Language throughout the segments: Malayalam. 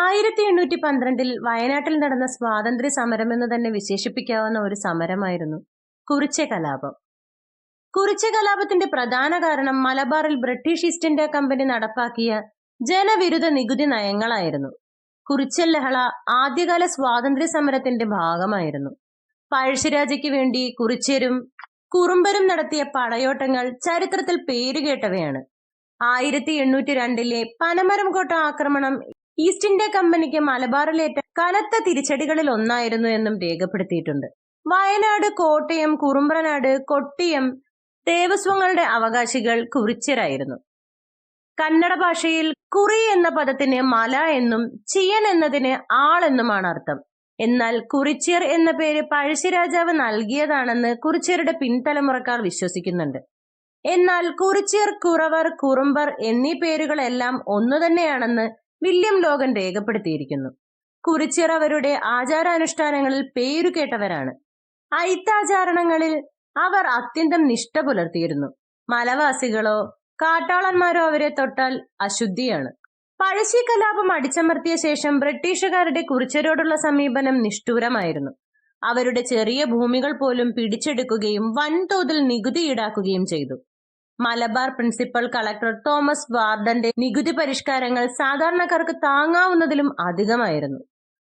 ആയിരത്തി എണ്ണൂറ്റി പന്ത്രണ്ടിൽ വയനാട്ടിൽ നടന്ന സ്വാതന്ത്ര്യ സമരം എന്ന് തന്നെ വിശേഷിപ്പിക്കാവുന്ന ഒരു സമരമായിരുന്നു കുറിച്ച കലാപം കുറിച്ച കലാപത്തിന്റെ പ്രധാന കാരണം മലബാറിൽ ബ്രിട്ടീഷ് ഈസ്റ്റ് ഇന്ത്യ കമ്പനി നടപ്പാക്കിയ ജനവിരുദ്ധ നികുതി നയങ്ങളായിരുന്നു. കുറിച്ച ലഹള ആദ്യകാല സ്വാതന്ത്ര്യ സമരത്തിന്റെ ഭാഗമായിരുന്നു. പഴശ്ശിരാജയ്ക്ക് വേണ്ടി കുറിച്യരും കുറുമ്പരും നടത്തിയ പടയോട്ടങ്ങൾ ചരിത്രത്തിൽ പേരുകേട്ടവയാണ്. ആയിരത്തി എണ്ണൂറ്റി രണ്ടിലെ പനമരം കോട്ട ആക്രമണം ഈസ്റ്റ് ഇന്ത്യ കമ്പനിക്ക് മലബാറിലേറ്റ കനത്ത തിരിച്ചടികളിൽ ഒന്നായിരുന്നു എന്നും രേഖപ്പെടുത്തിയിട്ടുണ്ട്. വയനാട് കോട്ടയം കുറുമ്പ്രനാട് കൊട്ടിയം ദേവസ്വങ്ങളുടെ അവകാശികൾ കുറിച്യരായിരുന്നു. കന്നഡ ഭാഷയിൽ കുറി എന്ന പദത്തിന് മല എന്നും ചിയൻ എന്നതിന് ആൾ എന്നുമാണ് അർത്ഥം. എന്നാൽ കുറിച്യർ എന്ന പേര് പഴശ്ശിരാജാവ് നൽകിയതാണെന്ന് കുറിച്യരുടെ പിൻതലമുറക്കാർ വിശ്വസിക്കുന്നുണ്ട്. എന്നാൽ കുറിച്യർ കുറവർ കുറുമ്പർ എന്നീ പേരുകളെല്ലാം ഒന്നു തന്നെയാണെന്ന് വില്യം ലോഗൻ രേഖപ്പെടുത്തിയിരിക്കുന്നു. കുറിച്യർ അവരുടെ ആചാരാനുഷ്ഠാനങ്ങളിൽ പേരുകേട്ടവരാണ് ഐത്താചാരണങ്ങളിൽ അവർ അത്യന്തം നിഷ്ഠ പുലർത്തിയിരുന്നു. മലവാസികളോ കാട്ടാളന്മാരോ അവരെ തൊട്ടാൽ അശുദ്ധിയാണ്. പഴശ്ശി കലാപം അടിച്ചമർത്തിയ ശേഷം ബ്രിട്ടീഷുകാരുടെ കുറിച്ചരോടുള്ള സമീപനം നിഷ്ഠൂരമായിരുന്നു. അവരുടെ ചെറിയ ഭൂമികൾ പോലും പിടിച്ചെടുക്കുകയും വൻതോതിൽ നികുതി ഈടാക്കുകയും ചെയ്തു. മലബാർ പ്രിൻസിപ്പൽ കളക്ടർ തോമസ് വാർഡന്റെ നികുതി പരിഷ്കാരങ്ങൾ സാധാരണക്കാർക്ക് താങ്ങാവുന്നതിലും അധികമായിരുന്നു.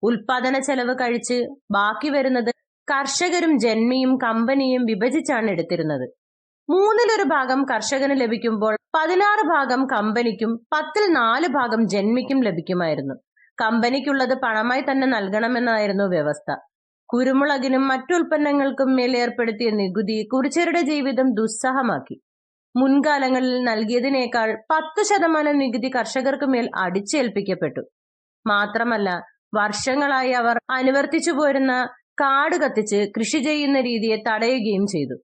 ഉൽപാദന ചെലവ് കഴിച്ച് ബാക്കി വരുന്നത് കർഷകരും ജന്മിയും കമ്പനിയും വിഭജിച്ചാണ് എടുത്തിരുന്നത്. മൂന്നിലൊരു ഭാഗം കർഷകന് ലഭിക്കുമ്പോൾ പതിനാറ് ഭാഗം കമ്പനിക്കും പത്തിൽ നാല് ഭാഗം ജന്മിക്കും ലഭിക്കുമായിരുന്നു. കമ്പനിക്കുള്ളത് പണമായി തന്നെ നൽകണമെന്നായിരുന്നു വ്യവസ്ഥ. കുരുമുളകിനും മറ്റു ഉൽപ്പന്നങ്ങൾക്കും മേൽ ഏർപ്പെടുത്തിയ നികുതി കുറിച്ചരുടെ ജീവിതം ദുസ്സഹമാക്കി. മുൻകാലങ്ങളിൽ നൽകിയതിനേക്കാൾ പത്ത് ശതമാനം നികുതി കർഷകർക്ക് മേൽ അടിച്ചേൽപ്പിക്കപ്പെട്ടു. മാത്രമല്ല വർഷങ്ങളായി അവർ അനുവർത്തിച്ചു പോരുന്ന കാട് കത്തിച്ച് കൃഷി ചെയ്യുന്ന രീതിയെ തടയുകയും ചെയ്തു.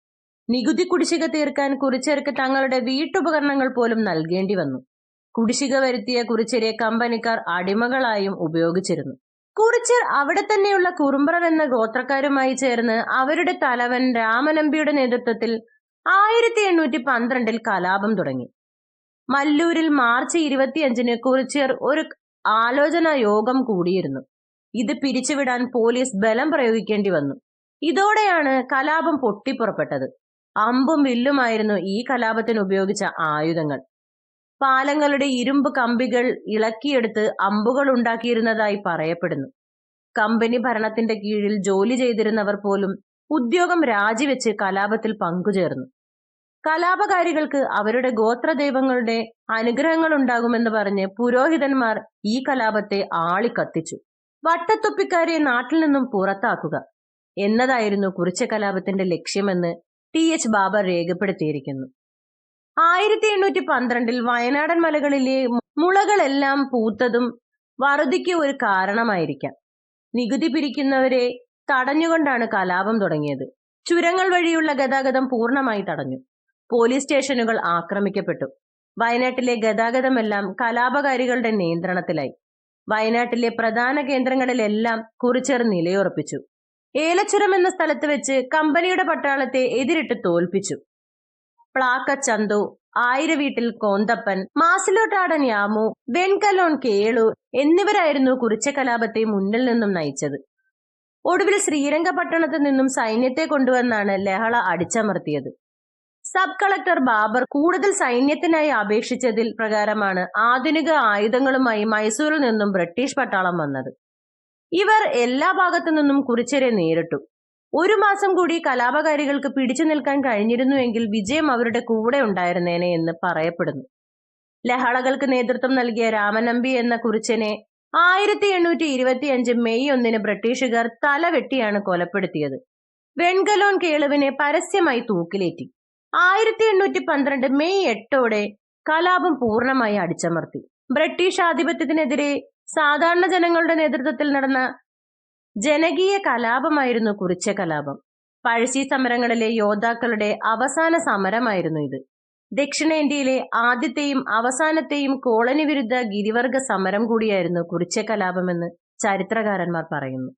നികുതി കുടിശ്ശിക തീർക്കാൻ കുറിച്ചേർക്ക് തങ്ങളുടെ വീട്ടുപകരണങ്ങൾ പോലും നൽകേണ്ടി വന്നു. കുടിശ്ശിക വരുത്തിയ കുറിച്ചരെ കമ്പനിക്കാർ അടിമകളായും ഉപയോഗിച്ചിരുന്നു. കുറിച്ചർ അവിടെ തന്നെയുള്ള കുറുമ്പ്രർ എന്ന ഗോത്രക്കാരുമായി ചേർന്ന് അവരുടെ തലവൻ രാമനമ്പിയുടെ നേതൃത്വത്തിൽ ആയിരത്തി എണ്ണൂറ്റി പന്ത്രണ്ടിൽ കലാപം തുടങ്ങി. മല്ലൂരിൽ മാർച്ച് ഇരുപത്തിയഞ്ചിന് കുറിച്ചിയർ ഒരു ആലോചനാ യോഗം കൂടിയിരുന്നു. ഇത് പിരിച്ചുവിടാൻ പോലീസ് ബലം പ്രയോഗിക്കേണ്ടി വന്നു. ഇതോടെയാണ് കലാപം പൊട്ടിപ്പുറപ്പെട്ടത്. അമ്പും വില്ലുമായിരുന്നു ഈ കലാപത്തിന് ഉപയോഗിച്ച ആയുധങ്ങൾ. പാലങ്ങളുടെ ഇരുമ്പ് കമ്പികൾ ഇളക്കിയെടുത്ത് അമ്പുകൾ ഉണ്ടാക്കിയിരുന്നതായി പറയപ്പെടുന്നു. കമ്പനി ഭരണത്തിന്റെ കീഴിൽ ജോലി ചെയ്തിരുന്നവർ പോലും ഉദ്യോഗം രാജിവെച്ച് കലാപത്തിൽ പങ്കുചേർന്നു. കലാപകാരികൾക്ക് അവരുടെ ഗോത്രദൈവങ്ങളുടെ അനുഗ്രഹങ്ങൾ ഉണ്ടാകുമെന്ന് പറഞ്ഞ് പുരോഹിതന്മാർ ഈ കലാപത്തെ ആളിക്കത്തിച്ചു. വട്ടത്തൊപ്പിക്കാരെ നാട്ടിൽ നിന്നും പുറത്താക്കുക എന്നതായിരുന്നു കുറിച്ച കലാപത്തിന്റെ ലക്ഷ്യമെന്ന് ടി. എച്ച്. ബാബർ രേഖപ്പെടുത്തിയിരിക്കുന്നു. ആയിരത്തി എണ്ണൂറ്റി പന്ത്രണ്ടിൽ വയനാടൻ മലകളിലെ മുളകളെല്ലാം പൂത്തതും വറുതിക്ക് ഒരു കാരണമായിരിക്കാം. നികുതി പിരിക്കുന്നവരെ തടഞ്ഞുകൊണ്ടാണ് കലാപം തുടങ്ങിയത്. ചുരങ്ങൾ വഴിയുള്ള ഗതാഗതം പൂർണമായി തടഞ്ഞു. പോലീസ് സ്റ്റേഷനുകൾ ആക്രമിക്കപ്പെട്ടു. വയനാട്ടിലെ ഗതാഗതമെല്ലാം കലാപകാരികളുടെ നിയന്ത്രണത്തിലായി. വയനാട്ടിലെ പ്രധാന കേന്ദ്രങ്ങളിലെല്ലാം കുറിച്ചർ നിലയുറപ്പിച്ചു. ഏലച്ചുരം എന്ന സ്ഥലത്ത് വെച്ച് കമ്പനിയുടെ പട്ടാളത്തെ എതിരിട്ട് തോൽപ്പിച്ചു. പ്ലാക്ക ചന്തു ആയിരവീട്ടിൽ കോന്തപ്പൻ മാസിലോട്ടാടൻ യാമു വെൺകലോൺ കേളു എന്നിവരായിരുന്നു കുറിച്ച കലാപത്തെ മുന്നിൽ നിന്നും നയിച്ചത്. ഒടുവിൽ ശ്രീരംഗപട്ടണത്ത് നിന്നും സൈന്യത്തെ കൊണ്ടുവന്നാണ് ലഹള അടിച്ചമർത്തിയത്. സബ് കളക്ടർ ബാബർ കൂടുതൽ സൈന്യത്തിനായി അപേക്ഷിച്ചതിൽ പ്രകാരമാണ് ആധുനിക ആയുധങ്ങളുമായി മൈസൂരിൽ നിന്നും ബ്രിട്ടീഷ് പട്ടാളം വന്നത്. ഇവർ എല്ലാ ഭാഗത്തു നിന്നും കുറിച്ചരെ നേരിട്ടു. ഒരു മാസം കൂടി കലാപകാരികൾക്ക് പിടിച്ചു നിൽക്കാൻ കഴിഞ്ഞിരുന്നുവെങ്കിൽ വിജയം അവരുടെ കൂടെ ഉണ്ടായിരുന്നേനെ എന്ന് പറയപ്പെടുന്നു. ലഹളകൾക്ക് നേതൃത്വം നൽകിയ രാമനമ്പി എന്ന കുറിച്ചനെ ആയിരത്തി എണ്ണൂറ്റി ഇരുപത്തി അഞ്ച് മെയ് ഒന്നിന് ബ്രിട്ടീഷുകാർ തല വെട്ടിയാണ് കൊലപ്പെടുത്തിയത്. വെൺകലോൺ കേളുവിനെ പരസ്യമായി തൂക്കിലേറ്റി. ആയിരത്തി എണ്ണൂറ്റി പന്ത്രണ്ട് മെയ് എട്ടോടെ കലാപം പൂർണമായി അടിച്ചമർത്തി. ബ്രിട്ടീഷ് ആധിപത്യത്തിനെതിരെ സാധാരണ ജനങ്ങളുടെ നേതൃത്വത്തിൽ നടന്ന ജനകീയ കലാപമായിരുന്നു കുറിച്ച കലാപം. പഴശ്ശി സമരങ്ങളിലെ യോദ്ധാക്കളുടെ അവസാന സമരമായിരുന്നു ഇത്. ദക്ഷിണേന്ത്യയിലെ ആദ്യത്തെയും അവസാനത്തെയും കോളനി വിരുദ്ധ ഗിരിവർഗ സമരം കൂടിയായിരുന്നു കുറിച്ച കലാപമെന്ന് ചരിത്രകാരന്മാർ പറയുന്നു.